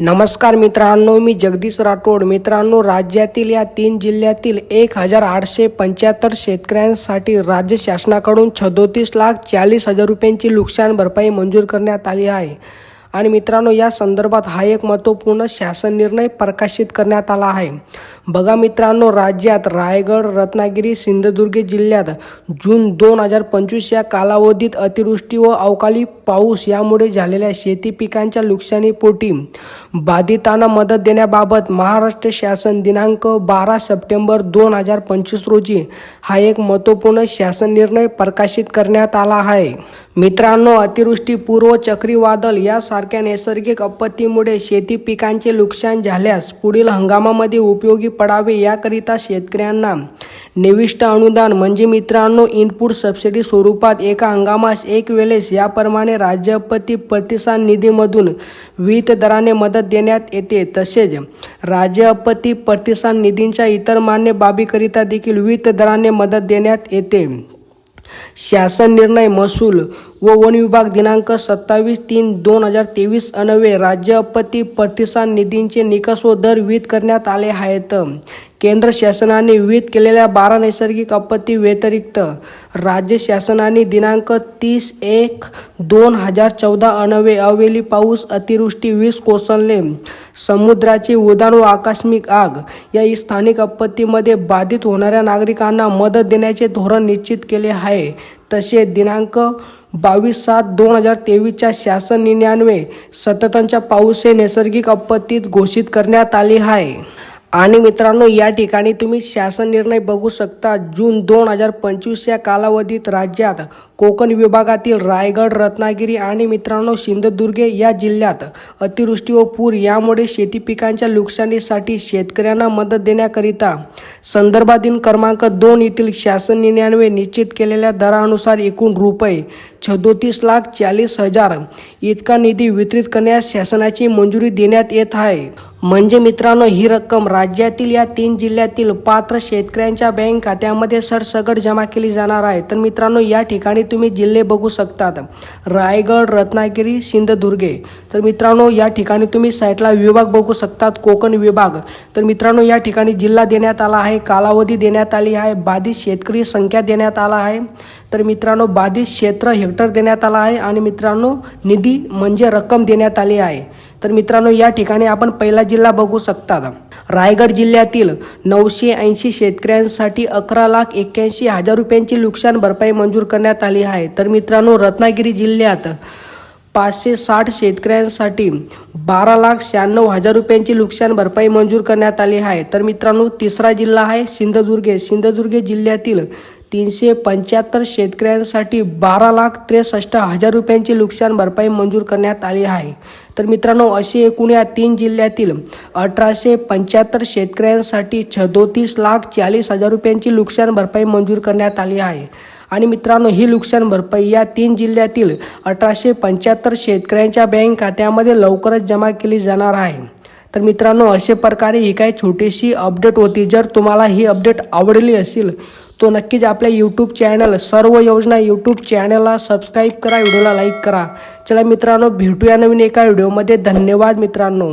नमस्कार मित्रांनो मी जगदीश राठोड. मित्रांनो राज्यातील या तीन जिल्ह्यातील एक हजार आठशे पंच्याहत्तर शेतकऱ्यांसाठी राज्य शासनाकडून सदोतीस लाख चाळीस हजार रुपयांची नुकसान भरपाई मंजूर करण्यात आली आहे. आणि मित्रांनो या संदर्भात हा एक महत्त्वपूर्ण शासन निर्णय प्रकाशित करण्यात आला आहे. बघा मित्रांनो राज्यात रायगड रत्नागिरी सिंधुदुर्ग जिल्ह्यात जून दोन हजार पंचवीस या कालावधीत अतिवृष्टी व अवकाळी पाऊस यामुळे झालेल्या शेती पिकांच्या नुकसानीपोटी बाधितांना मदत देण्याबाबत महाराष्ट्र शासन दिनांक बारा सप्टेंबर दोन हजार पंचवीस रोजी हा एक महत्त्वपूर्ण शासन निर्णय प्रकाशित करण्यात आला आहे. मित्रांनो अतिवृष्टी पूर्व चक्रीवादळ सारख्या नैसर्गिक आपत्तीमुळे शेती पिकांचे नुकसान झाल्यास पुढील हंगामामध्ये उपयोगी पडावे याकरिता शेतकऱ्यांना निविष्ट अनुदान. म्हणजे मित्रांनो इनपुट सबसिडी स्वरूपात एका हंगामास एक वेळेस याप्रमाणे राज्य आपत्ती प्रतिसाद निधीमधून विविध दराने मदत देण्यात येते. तसेच राज्य आपत्ती प्रतिसाद निधींच्या इतर मान्य बाबीकरिता देखील विविध दराने मदत देण्यात येते. शासन निर्णय महसूल व वन विभाग दिनांक सत्तावीस तीन दोन हजार तेवीस अनवे राज्य आपत्ती प्रतिसाद निधींचे निकष व दर विहित करण्यात आले आहेत. केंद्र शासनाने विहित केलेल्या बारा नैसर्गिक आपत्ती व्यतिरिक्त राज्य शासनाने दिनांक तीस एक दोन हजार चौदा अनवे अवेली पाऊस अतिवृष्टी वीज कोसळणे समुद्राचे उदान व आकस्मिक आग या स्थानिक आपत्तीमध्ये बाधित होणाऱ्या नागरिकांना मदत देण्याचे धोरण निश्चित केले आहे. तसे दिनांक बावीस सात दोन हजार तेवीसच्या शासन निर्णयान्वये सततच्या पाऊस हे नैसर्गिक आपत्तीत घोषित करण्यात आले आहे. आणि मित्रांनो या ठिकाणी तुम्ही शासन निर्णय बघू शकता. जून दोन हजार पंचवीस या कालावधीत राज्यात कोकण विभागातील रायगड रत्नागिरी आणि मित्रांनो सिंधुदुर्ग या जिल्ह्यात अतिवृष्टी व पूर यामुळे शेती पिकांच्या नुकसानीसाठी शेतकऱ्यांना मदत देण्याकरिता संदर्भाधीन क्रमांक दोन येथील शासन निर्णयान्वये निश्चित केलेल्या दरानुसार एकूण रुपये छदोतीस लाख चाळीस हजार इतका निधी वितरित करण्यास शासनाची मंजुरी देण्यात येत आहे. म्हणजे मित्रांनो ही रक्कम राज्यातील या तीन जिल्ह्यातील पात्र शेतकऱ्यांच्या बँक खात्यामध्ये सरसगट जमा केली जाणार आहे. तर मित्रांनो या ठिकाणी तुम्ही जिल्हे बघू शकतात. रायगड रत्नागिरी सिंधुदुर्गे. तर मित्रांनो या ठिकाणी तुम्ही साईटला विभाग बघू शकतात कोकण विभाग. तर मित्रांनो या ठिकाणी जिल्हा देण्यात आला आहे कालावधी देण्यात आली आहे बाधित शेतकरी संख्या देण्यात आला आहे. तर मित्रांनो बाधित क्षेत्र हेक्टर देण्यात आला आहे आणि मित्रांनो निधी म्हणजे रक्कम देण्यात आली आहे. तर मित्रांनो या ठिकाणी आपण पहिला जिल्हा बघू शकता. रायगड जिल्ह्यातील नऊशे ऐंशी शेतकऱ्यांसाठी अकरा लाख एक्क्याऐंशी हजार रुपयांची नुकसान भरपाई मंजूर करण्यात आली आहे. तर मित्रांनो रत्नागिरी जिल्ह्यात पाचशे साठ शेतकऱ्यांसाठी बारा लाख शहाण्णव हजार रुपयांची नुकसान भरपाई मंजूर करण्यात आली आहे. तर मित्रांनो तिसरा जिल्हा आहे सिंधुदुर्ग. सिंधुदुर्ग जिल्ह्यातील तीनशे पंच्याहत्तर शेतकऱ्यांसाठी बारा लाख त्रेसष्ट हजार रुपयांची नुकसान भरपाई मंजूर करण्यात आली आहे. तर मित्रांनो असे एकूण या तीन जिल्ह्यातील अठराशे पंच्याहत्तर शेतकऱ्यांसाठी छदोतीस लाख चाळीस हजार रुपयांची नुकसान भरपाई मंजूर करण्यात आली आहे. आणि मित्रांनो ही नुकसान भरपाई या तीन जिल्ह्यातील अठराशे पंच्याहत्तर शेतकऱ्यांच्या बँक खात्यामध्ये लवकरच जमा केली जाणार आहे. तर मित्रांनो अशा प्रकारे ही काही छोटीशी अपडेट होती. जर तुम्हाला ही अपडेट आवडली असेल तो नक्कीच आपल्या यूट्यूब चॅनल सर्व योजना यूट्यूब चॅनलला सबस्क्राईब करा व्हिडिओला लाईक करा. चला मित्रांनो भेटूया नवीन एका व्हिडिओमध्ये धन्यवाद मित्रांनो.